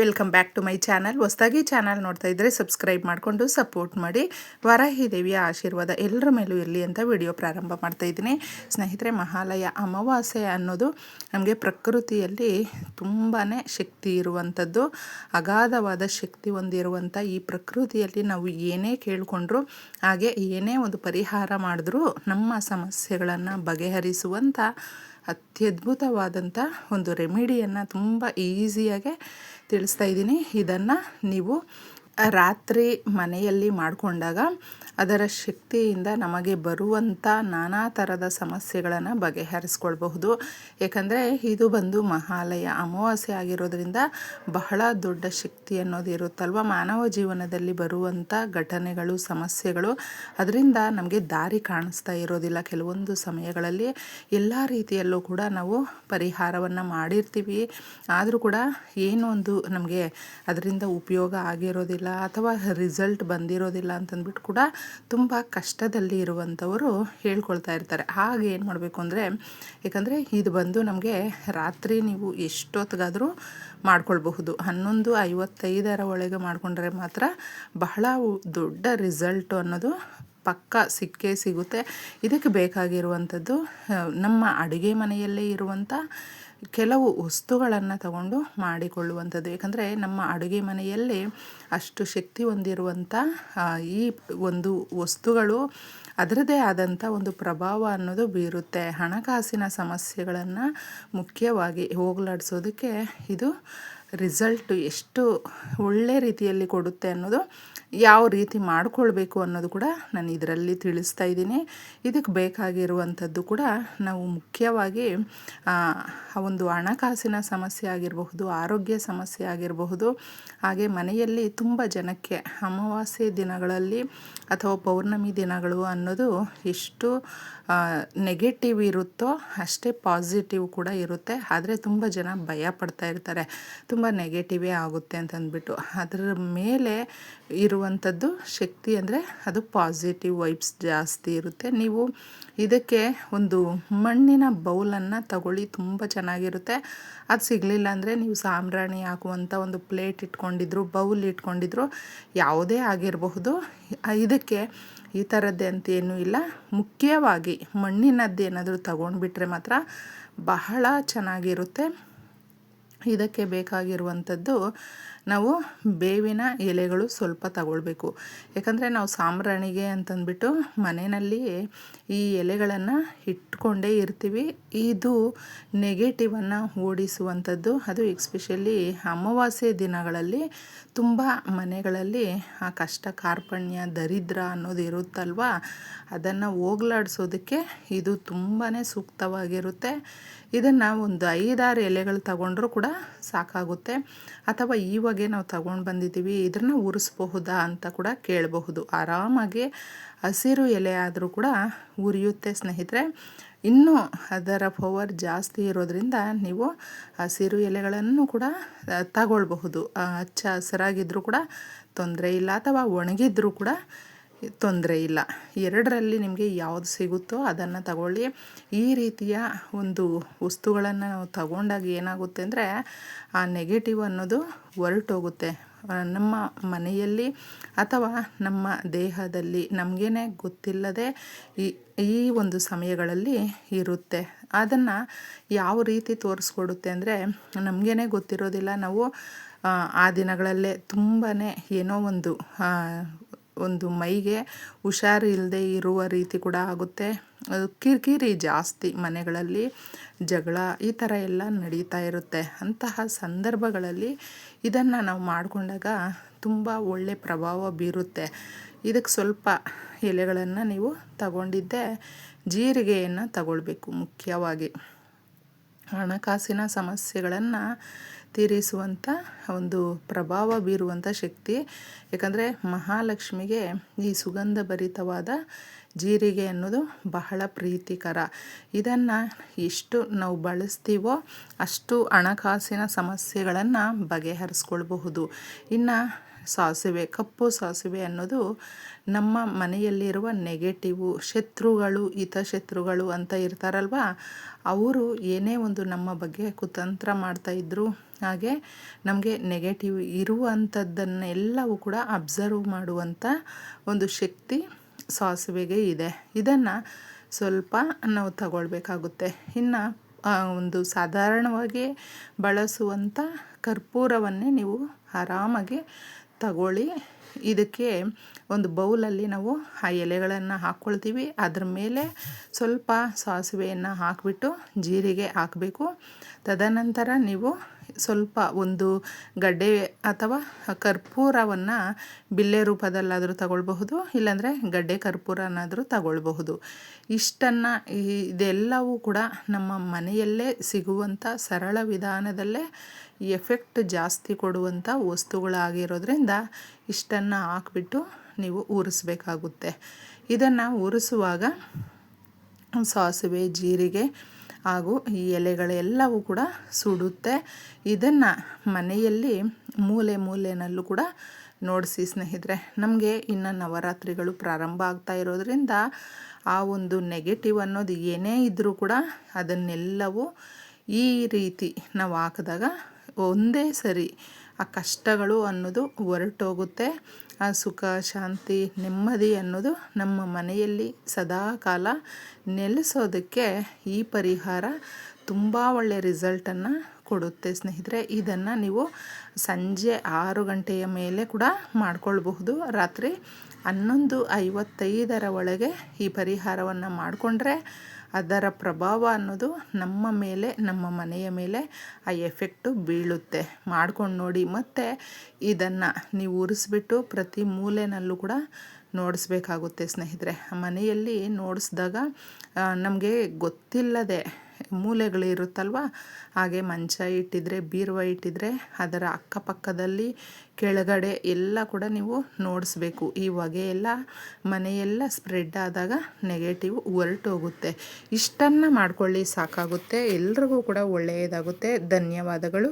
Welcome back to my channel. ಹೊಸದಾಗಿ channel ನೋಡ್ತಾ ಇದ್ದರೆ ಸಬ್ಸ್ಕ್ರೈಬ್ ಮಾಡಿಕೊಂಡು ಸಪೋರ್ಟ್ ಮಾಡಿ. ವರಾಹಿ ದೇವಿಯ ಆಶೀರ್ವಾದ ಎಲ್ಲರ ಮೇಲೂ ಇರಲಿ ಅಂತ ವಿಡಿಯೋ ಪ್ರಾರಂಭ ಮಾಡ್ತಾ ಇದ್ದೀನಿ. ಸ್ನೇಹಿತರೆ, ಮಹಾಲಯ ಅಮಾವಾಸ್ಯೆ ಅನ್ನೋದು ನಮಗೆ ಪ್ರಕೃತಿಯಲ್ಲಿ ತುಂಬಾ ಶಕ್ತಿ ಇರುವಂಥದ್ದು. ಅಗಾಧವಾದ ಶಕ್ತಿ ಹೊಂದಿರುವಂಥ ಈ ಪ್ರಕೃತಿಯಲ್ಲಿ ನಾವು ಏನೇ ಕೇಳಿಕೊಂಡ್ರು, ಹಾಗೆ ಏನೇ ಒಂದು ಪರಿಹಾರ ಮಾಡಿದ್ರೂ ನಮ್ಮ ಸಮಸ್ಯೆಗಳನ್ನು ಬಗೆಹರಿಸುವಂಥ ಅತ್ಯದ್ಭುತವಾದಂಥ ಒಂದು ರೆಮಿಡಿಯನ್ನು ತುಂಬ ಈಸಿಯಾಗೆ ತಿಳಿಸ್ತಾ ಇದ್ದೀನಿ. ಇದನ್ನು ನೀವು ರಾತ್ರಿ ಮನೆಯಲ್ಲಿ ಮಾಡಿಕೊಂಡಾಗ ಅದರ ಶಕ್ತಿಯಿಂದ ನಮಗೆ ಬರುವಂಥ ನಾನಾ ಥರದ ಸಮಸ್ಯೆಗಳನ್ನು ಬಗೆಹರಿಸ್ಕೊಳ್ಬಹುದು. ಏಕೆಂದರೆ ಇದು ಬಂದು ಮಹಾಲಯ ಅಮಾವಾಸ್ಯೆ ಆಗಿರೋದ್ರಿಂದ ಬಹಳ ದೊಡ್ಡ ಶಕ್ತಿ ಅನ್ನೋದು ಇರುತ್ತಲ್ವ? ಮಾನವ ಜೀವನದಲ್ಲಿ ಬರುವಂಥ ಘಟನೆಗಳು, ಸಮಸ್ಯೆಗಳು, ಅದರಿಂದ ನಮಗೆ ದಾರಿ ಕಾಣಿಸ್ತಾ ಇರೋದಿಲ್ಲ. ಕೆಲವೊಂದು ಸಮಯಗಳಲ್ಲಿ ಎಲ್ಲ ರೀತಿಯಲ್ಲೂ ಕೂಡ ನಾವು ಪರಿಹಾರವನ್ನು ಮಾಡಿರ್ತೀವಿ. ಆದರೂ ಕೂಡ ಏನೊಂದು ನಮಗೆ ಅದರಿಂದ ಉಪಯೋಗ ಆಗಿರೋದಿಲ್ಲ ಅಥವಾ ರಿಸಲ್ಟ್ ಬಂದಿರೋದಿಲ್ಲ ಅಂತಂದ್ಬಿಟ್ಟು ಕೂಡ ತುಂಬ ಕಷ್ಟದಲ್ಲಿ ಇರುವಂಥವರು ಹೇಳ್ಕೊಳ್ತಾ ಇರ್ತಾರೆ. ಹಾಗೆ ಏನು ಮಾಡಬೇಕು ಅಂದರೆ ಯಾಕಂದರೆ ಇದು ಬಂದು ನಮಗೆ ರಾತ್ರಿ ನೀವು ಎಷ್ಟೊತ್ತಿಗಾದರೂ ಮಾಡ್ಕೊಳ್ಬಹುದು. ಹನ್ನೊಂದು ಐವತ್ತೈದರ ಒಳಗೆ ಮಾಡಿಕೊಂಡ್ರೆ ಮಾತ್ರ ಬಹಳ ದೊಡ್ಡ ರಿಸಲ್ಟು ಅನ್ನೋದು ಪಕ್ಕ ಸಿಕ್ಕೇ ಸಿಗುತ್ತೆ. ಇದಕ್ಕೆ ಬೇಕಾಗಿರುವಂಥದ್ದು ನಮ್ಮ ಅಡುಗೆ ಮನೆಯಲ್ಲೇ ಇರುವಂಥ ಕೆಲವು ವಸ್ತುಗಳನ್ನು ತಗೊಂಡು ಮಾಡಿಕೊಳ್ಳುವಂಥದ್ದು. ಏಕೆಂದರೆ ನಮ್ಮ ಅಡುಗೆ ಮನೆಯಲ್ಲಿ ಅಷ್ಟು ಶಕ್ತಿ ಹೊಂದಿರುವಂಥ ಈ ಒಂದು ವಸ್ತುಗಳು ಅದರದೇ ಆದಂಥ ಒಂದು ಪ್ರಭಾವ ಅನ್ನೋದು ಬೀರುತ್ತೆ. ಹಣಕಾಸಿನ ಸಮಸ್ಯೆಗಳನ್ನು ಮುಖ್ಯವಾಗಿ ಹೋಗಲಾಡಿಸೋದಕ್ಕೆ ಇದು ರಿಸಲ್ಟ್ ಎಷ್ಟು ಒಳ್ಳೆ ರೀತಿಯಲ್ಲಿ ಕೊಡುತ್ತೆ ಅನ್ನೋದು ಯಾವ ರೀತಿ ಮಾಡಿಕೊಳ್ಬೇಕು ಅನ್ನೋದು ಕೂಡ ನಾನು ಇದರಲ್ಲಿ ತಿಳಿಸ್ತಾ ಇದ್ದೀನಿ. ಇದಕ್ಕೆ ಬೇಕಾಗಿರುವಂಥದ್ದು ಕೂಡ ನಾವು ಮುಖ್ಯವಾಗಿ ಒಂದು ಹಣಕಾಸಿನ ಸಮಸ್ಯೆ ಆಗಿರಬಹುದು, ಆರೋಗ್ಯ ಸಮಸ್ಯೆ ಆಗಿರಬಹುದು, ಹಾಗೆ ಮನೆಯಲ್ಲಿ ತುಂಬ ಜನಕ್ಕೆ ಅಮಾವಾಸ್ಯೆ ದಿನಗಳಲ್ಲಿ ಅಥವಾ ಪೌರ್ಣಮಿ ದಿನಗಳು ಅನ್ನೋದು ಎಷ್ಟು ನೆಗೆಟಿವ್ ಇರುತ್ತೋ ಅಷ್ಟೇ ಪಾಸಿಟಿವ್ ಕೂಡ ಇರುತ್ತೆ. ಆದರೆ ತುಂಬ ಜನ ಭಯ ಪಡ್ತಾ ಇರ್ತಾರೆ. ತುಂಬ ನೆಗೆಟಿವೇ ಆಗುತ್ತೆ ಅಂತಂದ್ಬಿಟ್ಟು. ಅದರ ಮೇಲೆ ಇರುವಂಥದ್ದು ಶಕ್ತಿ ಅಂದರೆ ಅದು ಪಾಸಿಟಿವ್ ವೈಬ್ಸ್ ಜಾಸ್ತಿ ಇರುತ್ತೆ. ನೀವು ಇದಕ್ಕೆ ಒಂದು ಮಣ್ಣಿನ ಬೌಲನ್ನು ತಗೊಳ್ಳಿ, ತುಂಬ ಚೆನ್ನಾಗಿರುತ್ತೆ. ಅದು ಸಿಗಲಿಲ್ಲ ಅಂದರೆ ನೀವು ಸಾಂಬ್ರಾಣಿ ಹಾಕುವಂಥ ಒಂದು ಪ್ಲೇಟ್ ಇಟ್ಕೊಂಡಿದ್ರು, ಬೌಲ್ ಇಟ್ಕೊಂಡಿದ್ರು, ಯಾವುದೇ ಆಗಿರಬಹುದು. ಇದಕ್ಕೆ ಈ ಥರದ್ದೇ ಅಂತ ಏನೂ ಇಲ್ಲ. ಮುಖ್ಯವಾಗಿ ಮಣ್ಣಿನದ್ದು ಏನಾದರೂ ತಗೊಂಡ್ಬಿಟ್ರೆ ಮಾತ್ರ ಬಹಳ ಚೆನ್ನಾಗಿರುತ್ತೆ. ಇದಕ್ಕೆ ಬೇಕಾಗಿರುವಂಥದ್ದು ನಾವು ಬೇವಿನ ಎಲೆಗಳು ಸ್ವಲ್ಪ ತಗೊಳ್ಬೇಕು. ಯಾಕಂದರೆ ನಾವು ಸಾಂಬ್ರಾಣಿಗೆ ಅಂತಂದ್ಬಿಟ್ಟು ಮನೆಯಲ್ಲಿ ಈ ಎಲೆಗಳನ್ನು ಇಟ್ಕೊಂಡೇ ಇರ್ತೀವಿ. ಇದು ನೆಗೆಟಿವನ್ನು ಓಡಿಸುವಂಥದ್ದು. ಅದು ಎಕ್ಸ್ಪೆಷಲಿ ಅಮಾವಾಸ್ಯೆ ದಿನಗಳಲ್ಲಿ ತುಂಬ ಮನೆಗಳಲ್ಲಿ ಆ ಕಷ್ಟ, ಕಾರ್ಪಣ್ಯ, ದರಿದ್ರ ಅನ್ನೋದು ಇರುತ್ತಲ್ವ? ಅದನ್ನು ಹೋಗ್ಲಾಡಿಸೋದಕ್ಕೆ ಇದು ತುಂಬಾ ಸೂಕ್ತವಾಗಿರುತ್ತೆ. ಇದನ್ನು ಒಂದು ಐದಾರು ಎಲೆಗಳು ತಗೊಂಡ್ರೂ ಕೂಡ ಸಾಕಾಗುತ್ತೆ. ಅಥವಾ ಇವಾಗೆ ನಾವು ತಗೊಂಡು ಬಂದಿದ್ದೀವಿ ಇದನ್ನು ಉರಿಸ್ಬಹುದಾ ಅಂತ ಕೂಡ ಕೇಳಬಹುದು. ಆರಾಮಾಗಿ ಹಸಿರು ಎಲೆ ಆದರೂ ಕೂಡ ಉರಿಯುತ್ತೆ ಸ್ನೇಹಿತರೆ. ಇನ್ನೂ ಅದರ ಪವರ್ ಜಾಸ್ತಿ ಇರೋದರಿಂದ ನೀವು ಹಸಿರು ಎಲೆಗಳನ್ನು ಕೂಡ ತಗೊಳ್ಬಹುದು. ಹಚ್ಚ ಹಸಿರಾಗಿದ್ದರೂ ಕೂಡ ತೊಂದರೆ ಇಲ್ಲ ಅಥವಾ ಒಣಗಿದ್ರೂ ಕೂಡ ತೊಂದರೆ ಇಲ್ಲ. ಎರಡರಲ್ಲಿ ನಿಮಗೆ ಯಾವುದು ಸಿಗುತ್ತೋ ಅದನ್ನು ತಗೊಳ್ಳಿ. ಈ ರೀತಿಯ ಒಂದು ವಸ್ತುಗಳನ್ನು ನಾವು ತಗೊಂಡಾಗ ಏನಾಗುತ್ತೆ ಅಂದರೆ, ಆ ನೆಗೆಟಿವ್ ಅನ್ನೋದು ಹೊರಟೋಗುತ್ತೆ. ನಮ್ಮ ಮನೆಯಲ್ಲಿ ಅಥವಾ ನಮ್ಮ ದೇಹದಲ್ಲಿ ನಮಗೇನೆ ಗೊತ್ತಿಲ್ಲದೆ ಈ ಈ ಒಂದು ಸಮಯಗಳಲ್ಲಿ ಇರುತ್ತೆ. ಅದನ್ನು ಯಾವ ರೀತಿ ತೋರಿಸ್ಕೊಡುತ್ತೆ ಅಂದರೆ, ನಮಗೇನೆ ಗೊತ್ತಿರೋದಿಲ್ಲ. ನಾವು, ಆ ದಿನಗಳಲ್ಲೇ ತುಂಬಾ ಏನೋ ಒಂದು ಒಂದು ಮೈಗೆ ಹುಷಾರು ಇಲ್ಲದೆ ಇರುವ ರೀತಿ ಕೂಡ ಆಗುತ್ತೆ. ಕಿರಿಕಿರಿ ಜಾಸ್ತಿ ಮನೆಗಳಲ್ಲಿ ಜಗಳ ಈ ಥರ ಎಲ್ಲ ನಡೀತಾ ಇರುತ್ತೆ. ಅಂತಹ ಸಂದರ್ಭಗಳಲ್ಲಿ ಇದನ್ನು ನಾವು ಮಾಡಿಕೊಂಡಾಗ ತುಂಬ ಒಳ್ಳೆ ಪ್ರಭಾವ ಬೀರುತ್ತೆ. ಇದಕ್ಕೆ ಸ್ವಲ್ಪ ಎಲೆಗಳನ್ನು ನೀವು ತಗೊಂಡಿದ್ದೆ ಜೀರಿಗೆಯನ್ನು ತಗೊಳ್ಬೇಕು ಮುಖ್ಯವಾಗಿ. ಹಣಕಾಸಿನ ಸಮಸ್ಯೆಗಳನ್ನು ತೀರಿಸುವಂಥ ಒಂದು ಪ್ರಭಾವ ಬೀರುವಂಥ ಶಕ್ತಿ. ಯಾಕಂದರೆ ಮಹಾಲಕ್ಷ್ಮಿಗೆ ಈ ಸುಗಂಧ ಭರಿತವಾದ ಜೀರಿಗೆ ಅನ್ನೋದು ಬಹಳ ಪ್ರೀತಿಕರ. ಇದನ್ನು ಎಷ್ಟು ನಾವು ಬಳಸ್ತೀವೋ ಅಷ್ಟು ಹಣಕಾಸಿನ ಸಮಸ್ಯೆಗಳನ್ನು ಬಗೆಹರಿಸ್ಕೊಳ್ಬಹುದು. ಇನ್ನು ಸಾಸಿವೆ, ಕಪ್ಪು ಸಾಸಿವೆ ಅನ್ನೋದು ನಮ್ಮ ಮನೆಯಲ್ಲಿರುವ ನೆಗೆಟಿವು ಶತ್ರುಗಳು ಹಿತಶತ್ರುಗಳು ಅಂತ ಇರ್ತಾರಲ್ವ? ಅವರು ಏನೇ ಒಂದು ನಮ್ಮ ಬಗ್ಗೆ ಕುತಂತ್ರ ಮಾಡ್ತಾಯಿದ್ರು ಹಾಗೆ ನಮಗೆ ನೆಗೆಟಿವ್ ಇರುವಂಥದ್ದನ್ನೆಲ್ಲವೂ ಕೂಡ ಅಬ್ಸರ್ವ್ ಮಾಡುವಂಥ ಒಂದು ಶಕ್ತಿ ಸಾಸಿವೆಗೆ ಇದೆ. ಇದನ್ನು ಸ್ವಲ್ಪ ನಾವು ತಗೊಳ್ಬೇಕಾಗುತ್ತೆ. ಇನ್ನು ಒಂದು ಸಾಧಾರಣವಾಗಿ ಬಳಸುವಂಥ ಕರ್ಪೂರವನ್ನೇ ನೀವು ಆರಾಮಾಗಿ ತಗೊಳ್ಳಿ. ಇದಕ್ಕೆ ಒಂದು ಬೌಲಲ್ಲಿ ನಾವು ಆ ಎಲೆಗಳನ್ನು ಹಾಕ್ಕೊಳ್ತೀವಿ. ಅದ್ರ ಮೇಲೆ ಸ್ವಲ್ಪ ಸಾಸಿವೆಯನ್ನು ಹಾಕಿಬಿಟ್ಟು ಜೀರಿಗೆ ಹಾಕಬೇಕು. ತದನಂತರ ನೀವು ಸ್ವಲ್ಪ ಒಂದು ಗಡ್ಡೆ ಅಥವಾ ಕರ್ಪೂರವನ್ನು ಬಿಲ್ಲೆ ರೂಪದಲ್ಲಾದರೂ ತಗೊಳ್ಬಹುದು, ಇಲ್ಲಾಂದರೆ ಗಡ್ಡೆ ಕರ್ಪೂರನಾದರೂ ತಗೊಳ್ಬಹುದು. ಇಷ್ಟನ್ನು ಇದೆಲ್ಲವೂ ಕೂಡ ನಮ್ಮ ಮನೆಯಲ್ಲೇ ಸಿಗುವಂಥ ಸರಳ ವಿಧಾನದಲ್ಲೇ ಎಫೆಕ್ಟ್ ಜಾಸ್ತಿ ಕೊಡುವಂಥ ವಸ್ತುಗಳಾಗಿರೋದ್ರಿಂದ ಇಷ್ಟನ್ನು ಹಾಕ್ಬಿಟ್ಟು ನೀವು ಉರಿಸ್ಬೇಕಾಗುತ್ತೆ ಇದನ್ನು ಉರಿಸುವಾಗ ಸಾಸಿವೆ, ಜೀರಿಗೆ ಹಾಗೂ ಈ ಎಲೆಗಳೆಲ್ಲವೂ ಕೂಡ ಸುಡುತ್ತೆ. ಇದನ್ನು ಮನೆಯಲ್ಲಿ ಮೂಲೆ ಮೂಲೆಯಲ್ಲೂ ಕೂಡ ನೋಡಿಸಿ ಸ್ನೇಹಿತರೆ, ನಮಗೆ ಇನ್ನು ನವರಾತ್ರಿಗಳು ಪ್ರಾರಂಭ ಆಗ್ತಾ ಇರೋದ್ರಿಂದ ಆ ಒಂದು ನೆಗೆಟಿವ್ ಅನ್ನೋದು ಏನೇ ಇದ್ದರೂ ಕೂಡ ಅದನ್ನೆಲ್ಲವೂ ಈ ರೀತಿ ನಾವು ಹಾಕಿದಾಗ ಒಂದೇ ಸರಿ ಆ ಕಷ್ಟಗಳು ಅನ್ನೋದು ಹೊರಟೋಗುತ್ತೆ. ಆ ಸುಖ, ಶಾಂತಿ, ನೆಮ್ಮದಿ ಅನ್ನೋದು ನಮ್ಮ ಮನೆಯಲ್ಲಿ ಸದಾ ಕಾಲ ನೆಲೆಸೋದಕ್ಕೆ ಈ ಪರಿಹಾರ ತುಂಬ ಒಳ್ಳೆಯ ರಿಸಲ್ಟನ್ನು ಕೊಡುತ್ತೆ ಸ್ನೇಹಿತರೆ. ಇದನ್ನು ನೀವು ಸಂಜೆ ಆರು ಗಂಟೆಯ ಮೇಲೆ ಕೂಡ ಮಾಡ್ಕೊಳ್ಬಹುದು. ರಾತ್ರಿ ಹನ್ನೊಂದು ಐವತ್ತೈದರ ಒಳಗೆ ಈ ಪರಿಹಾರವನ್ನು ಮಾಡಿಕೊಂಡ್ರೆ ಅದರ ಪ್ರಭಾವ ಅನ್ನೋದು ನಮ್ಮ ಮೇಲೆ, ನಮ್ಮ ಮನೆಯ ಮೇಲೆ ಆ ಎಫೆಕ್ಟು ಬೀಳುತ್ತೆ. ಮಾಡ್ಕೊಂಡು ನೋಡಿ. ಮತ್ತು ಇದನ್ನು ನೀವು ಉರಿಸ್ಬಿಟ್ಟು ಪ್ರತಿ ಮೂಲೆಯಲ್ಲೂ ಕೂಡ ನೋಡಿಸ್ಬೇಕಾಗುತ್ತೆ ಸ್ನೇಹಿತರೆ. ಮನೆಯಲ್ಲಿ ನೋಡಿಸ್ದಾಗ ನಮಗೆ ಗೊತ್ತಿಲ್ಲದೆ ಮೂಲೆಗಳಿರುತ್ತಲ್ವ ಹಾಗೆ ಮಂಚ ಇಟ್ಟಿದ್ರೆ, ಬೀರುವ ಇಟ್ಟಿದ್ರೆ, ಅದರ ಅಕ್ಕಪಕ್ಕದಲ್ಲಿ ಕೆಳಗಡೆ ಎಲ್ಲ ಕೂಡ ನೀವು ನೋಡಿಸ್ಬೇಕು. ಈ ಹೊಗೆಯೆಲ್ಲ ಮನೆಯೆಲ್ಲ ಸ್ಪ್ರೆಡ್ ಆದಾಗ ನೆಗೆಟಿವ್ ಹೊರಟೋಗುತ್ತೆ ಇಷ್ಟನ್ನು ಮಾಡ್ಕೊಳ್ಳಿ, ಸಾಕಾಗುತ್ತೆ. ಎಲ್ರಿಗೂ ಕೂಡ ಒಳ್ಳೆಯದಾಗುತ್ತೆ. ಧನ್ಯವಾದಗಳು.